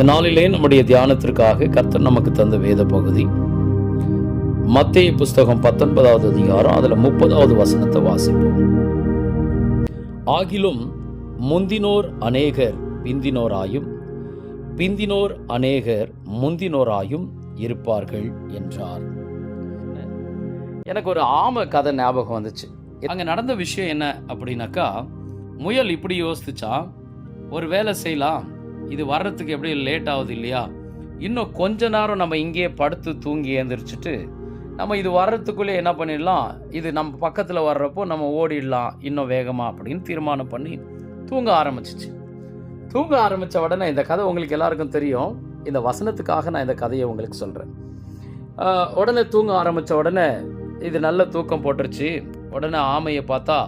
இந்த நாளிலே நம்முடைய தியானத்திற்காக கர்த்தர் நமக்கு தந்த வேத பகுதி. மத்திய புஸ்தகம் பத்தொன்பதாவது அதிகாரம் அதில் முப்பதாவது வசனத்தை வாசிப்போம். ஆகிலும் முந்தினோர் அநேகர் பிந்தினோராயும் பிந்தினோர் அநேகர் முந்தினோராயும் இருப்பார்கள் என்றார். எனக்கு ஒரு ஆம கதை ஞாபகம் வந்துச்சு. அங்கே நடந்த விஷயம் என்ன அப்படின்னாக்கா முயல் இப்படி யோசிச்சுச்சா ஒரு வேலை செய்யலாம் இது வர்றதுக்கு எப்படி லேட் ஆகுது இல்லையா? இன்னும் கொஞ்ச நேரம் நம்ம இங்கேயே படுத்து தூங்கி எழுந்திரிச்சிட்டு நம்ம இது வர்றதுக்குள்ளே என்ன பண்ணிடலாம்? இது நம்ம பக்கத்தில் வர்றப்போ நம்ம ஓடிடலாம் இன்னும் வேகமாக அப்படின்னு தீர்மானம் பண்ணி தூங்க ஆரம்பிச்சிச்சு. தூங்க ஆரம்பித்த உடனே இந்த கதை உங்களுக்கு எல்லாருக்கும் தெரியும். இந்த வசனத்துக்காக நான் இந்த கதையை உங்களுக்கு சொல்கிறேன் உடனே தூங்க ஆரம்பித்த உடனே இது நல்ல தூக்கம் போட்டுருச்சு. உடனே ஆமையை பார்த்தா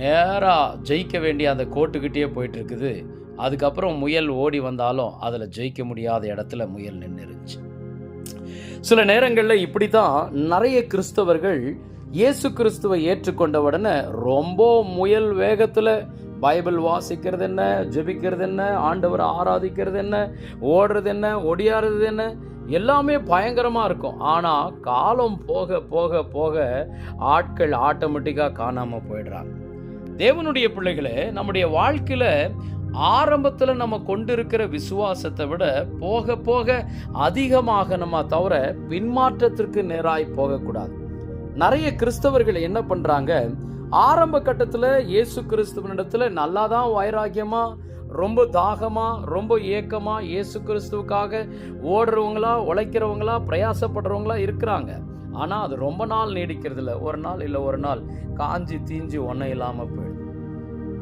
நேராக ஜெயிக்க வேண்டிய அந்த கோட்டுக்கிட்டே போயிட்டு இருக்குது. அதுக்கப்புறம் முயல் ஓடி வந்தாலும் அதில் ஜெயிக்க முடியாத இடத்துல முயல் நின்று இருந்துச்சு சில நேரங்களில் இப்படி தான் நிறைய கிறிஸ்தவர்கள் இயேசு கிறிஸ்துவை ஏற்றுக்கொண்ட உடனே ரொம்ப முயல் வேகத்தில் பைபிள் வாசிக்கிறது என்ன ஜெபிக்கிறது என்ன ஆண்டவரை ஆராதிக்கிறது என்ன ஓடுறது என்ன ஒடியாடுறது என்ன எல்லாமே பயங்கரமாக இருக்கும். ஆனால் காலம் போக போக போக ஆட்கள் ஆட்டோமேட்டிக்காக காணாமல் போயிடுறாங்க. தேவனுடைய பிள்ளைகளே நம்முடைய வாழ்க்கையில் ஆரம்பத்தில் நம்ம கொண்டிருக்கிற விசுவாசத்தை விட போக போக அதிகமாக நம்ம தவிர பின்மாற்றத்திற்கு நேராய் போகக்கூடாது. நிறைய கிறிஸ்தவர்கள் என்ன பண்ணுறாங்க ஆரம்ப கட்டத்தில் இயேசு கிறிஸ்துவனிடத்தில் நல்லா தான் வைராகியமாக ரொம்ப தாகமாக ரொம்ப ஏக்கமாக இயேசு கிறிஸ்துவுக்காக ஓடுறவங்களா உழைக்கிறவங்களா பிரயாசப்படுறவங்களா இருக்கிறாங்க. ஆனால் அது ரொம்ப நாள் நீடிக்கிறது இல்லை ஒரு நாள் இல்லை ஒரு நாள் காஞ்சி தீஞ்சி ஒன்றும் இல்லாமல் போயிடுது.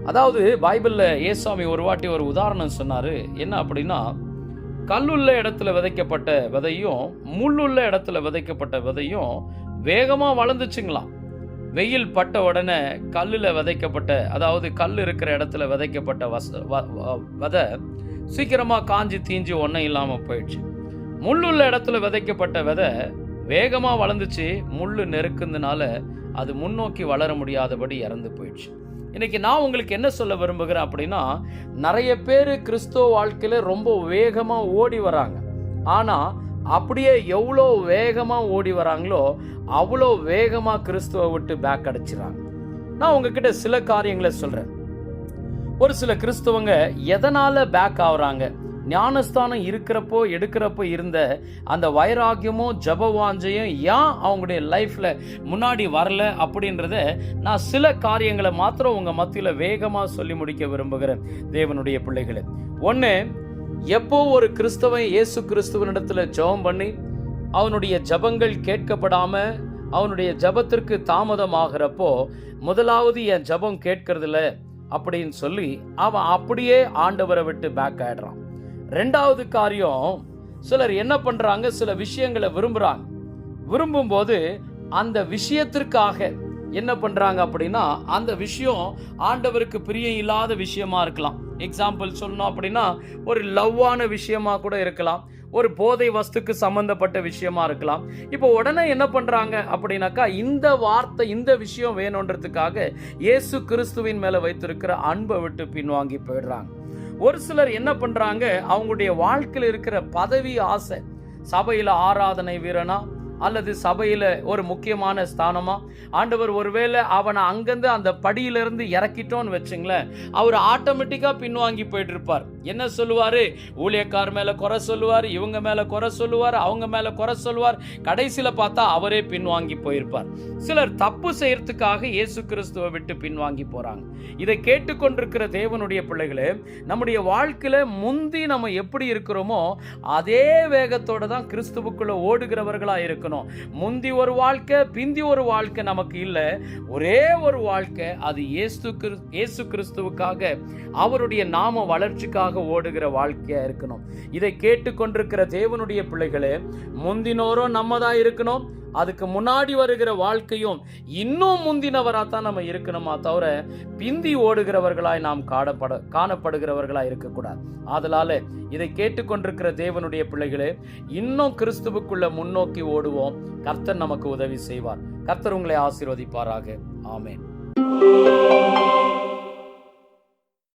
அதாவது பைபிளில் ஏசாமி ஒரு வாட்டி ஒரு உதாரணம் சொன்னார். என்ன அப்படின்னா கல்லுள்ள இடத்துல விதைக்கப்பட்ட விதையும் முள்ளுள்ள இடத்துல விதைக்கப்பட்ட விதையும் வேகமாக வளர்ந்துச்சுங்களாம். வெயில் பட்ட உடனே கல்லில் விதைக்கப்பட்ட அதாவது கல் இருக்கிற இடத்துல விதைக்கப்பட்ட வச வ- வ- விதை சீக்கிரமாக காஞ்சி தீஞ்சி ஒன்றும் இல்லாமல் போயிடுச்சு. முள்ளுள்ள இடத்துல விதைக்கப்பட்ட விதை வேகமாக வளர்ந்துச்சு முள் நெருக்குந்தனால அது முன்னோக்கி வளர முடியாதபடி இறந்து போயிடுச்சு. இன்னைக்கு நான் உங்களுக்கு என்ன சொல்ல விரும்புகிறேன் அப்படின்னா நிறைய பேர் கிறிஸ்துவ வாழ்க்கையில் ரொம்ப வேகமாக ஓடி வராங்க. ஆனால் அப்படியே எவ்வளோ வேகமாக ஓடி வராங்களோ அவ்வளோ வேகமாக கிறிஸ்துவை விட்டு பேக் அடிச்சிடறாங்க நான் உங்ககிட்ட சில காரியங்களை சொல்கிறேன் ஒரு சில கிறிஸ்தவங்க எதனால் பேக் ஆகுறாங்க? ஞானஸ்தானம் இருக்கிறப்போ எடுக்கிறப்போ இருந்த அந்த வைராக்கியமும் ஜபவாஞ்சையும் ஏன் அவங்களுடைய லைஃப்பில் முன்னாடி வரல அப்படின்றத நான் சில காரியங்களை மாத்திரம் உங்கள் மத்தியில் வேகமாக சொல்லி முடிக்க விரும்புகிறேன் தேவனுடைய பிள்ளைகளை. ஒன்று எப்போ ஒரு கிறிஸ்தவன் இயேசு கிறிஸ்துவனிடத்தில் ஜெபம் பண்ணி அவனுடைய ஜபங்கள் கேட்கப்படாமல் அவனுடைய ஜபத்திற்கு தாமதமாகிறப்போ முதலாவது என் ஜபம் கேட்கறதில்ல அப்படின்னு சொல்லி அவன் அப்படியே ஆண்டவரை விட்டு பேக் ஆயிடுறான். ரெண்டாவது காரியம் சிலர் என்ன பண்றாங்க? சில விஷயங்களை விரும்புறாங்க. விரும்பும்போது அந்த விஷயத்திற்காக என்ன பண்றாங்க அப்படின்னா அந்த விஷயம் ஆண்டவருக்கு பிரியம் இல்லாத விஷயமா இருக்கலாம். எக்ஸாம்பிள் சொல்லணும் அப்படின்னா ஒரு லவ்வான விஷயமா கூட இருக்கலாம். ஒரு போதை வஸ்துக்கு சம்பந்தப்பட்ட விஷயமா இருக்கலாம். இப்போ உடனே என்ன பண்றாங்க அப்படின்னாக்கா இந்த வார்த்தை இந்த விஷயம் வேணுன்றதுக்காக இயேசு கிறிஸ்துவின் மேல வைத்திருக்கிற அன்பை விட்டு பின்வாங்கி போயிடுறாங்க. ஒரு சிலர் என்ன பண்ணுறாங்க அவங்களுடைய வாழ்க்கையில் இருக்கிற பதவி ஆசை. சபையில் ஆராதனை வீரனா அல்லது சபையில் ஒரு முக்கியமான ஸ்தானமா? ஆண்டவர் ஒருவேளை அவனை அங்கிருந்து அந்த படியிலிருந்து இறக்கிட்டோன்னு வச்சுங்களேன் அவர் ஆட்டோமேட்டிக்காக பின்வாங்கி போயிட்டு இருப்பார் என்ன சொல்லுவார்? ஊழியக்கார் மேலே குறை சொல்லுவார் இவங்க மேலே குறை சொல்லுவார் அவங்க மேலே குறை சொல்லுவார். கடைசியில் பார்த்தா அவரே பின்வாங்கி போயிருப்பார். சிலர் தப்பு செய்யறதுக்காக இயேசு கிறிஸ்துவை விட்டு பின்வாங்கி போகிறாங்க இதை கேட்டுக்கொண்டிருக்கிற தேவனுடைய பிள்ளைகளே நம்முடைய வாழ்க்கையில் முந்தி நம்ம எப்படி இருக்கிறோமோ அதே வேகத்தோடு தான் கிறிஸ்துவுக்குள்ளே ஓடுகிறவர்களாக இருக்கணும். முந்தி ஒரு வாழ்க்கை பிந்தி ஒரு வாழ்க்கை நமக்கு இல்லை. ஒரே ஒரு வாழ்க்கை அது இயேசு கிறிஸ் இயேசு கிறிஸ்துவுக்காக அவருடைய நாம வளர்ச்சிக்காக ஓடுகிற வாழ்க்கையா இருக்கணும். இதை கேட்டுக்கொண்டிருக்கிற தேவனுடைய பிள்ளைகளே முந்தினோரும் நம்ம தான் இருக்கணும் அதுக்கு முன்னாடி வருகிற வாழ்க்கையும் இன்னும் முந்தினவராக தான் நம்ம இருக்கணுமா தவிர பிந்தி ஓடுகிறவர்களாய் நாம் காணப்பட காணப்படுகிறவர்களாய் இருக்கக்கூடாது. அதனால இதை கேட்டுக்கொண்டிருக்கிற தேவனுடைய பிள்ளைகளே இன்னும் கிறிஸ்துவுக்குள்ள முன்னோக்கி ஓடுவோம். கர்த்தர் நமக்கு உதவி செய்வார். கர்த்தர் உங்களை ஆசீர்வதிப்பாராக. ஆமேன்.